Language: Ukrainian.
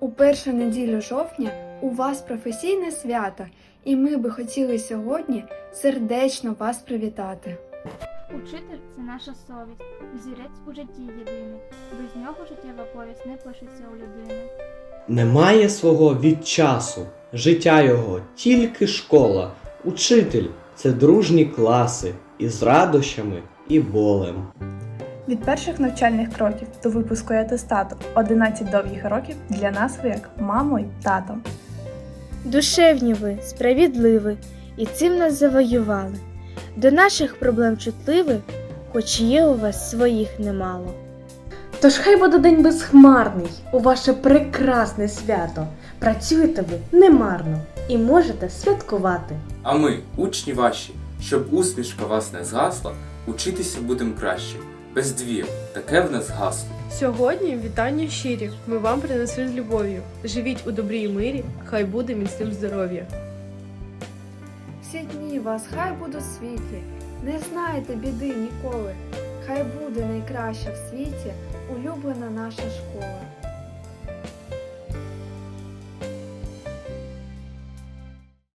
У першу неділю жовтня у вас професійне свято, і ми би хотіли сьогодні сердечно вас привітати. Учитель це наша совість, взірець у житті єдиний. Без нього життєва повість не пишеться у людини. Немає свого від часу, життя його тільки школа. Учитель це дружні класи із радощами і болем. Від перших навчальних кроків до випуску і атестату 11 довгих років для нас ви як мамо й тато. Душевні ви, справедливі, і цим нас завоювали. До наших проблем чутливі, хоч є у вас своїх немало. Тож хай буде день безхмарний у ваше прекрасне свято. Працюєте ви немарно і можете святкувати. А ми, учні ваші, щоб усмішка вас не згасла, учитися будем краще. Без двір, таке в нас гасло. Сьогодні вітання щирі. Ми вам принесли з любов'ю. Живіть у добрій і мирі, хай буде міцним здоров'я. Всі дні вас хай будуть світлі, не знайте біди ніколи. Хай буде найкраща в світі улюблена наша школа.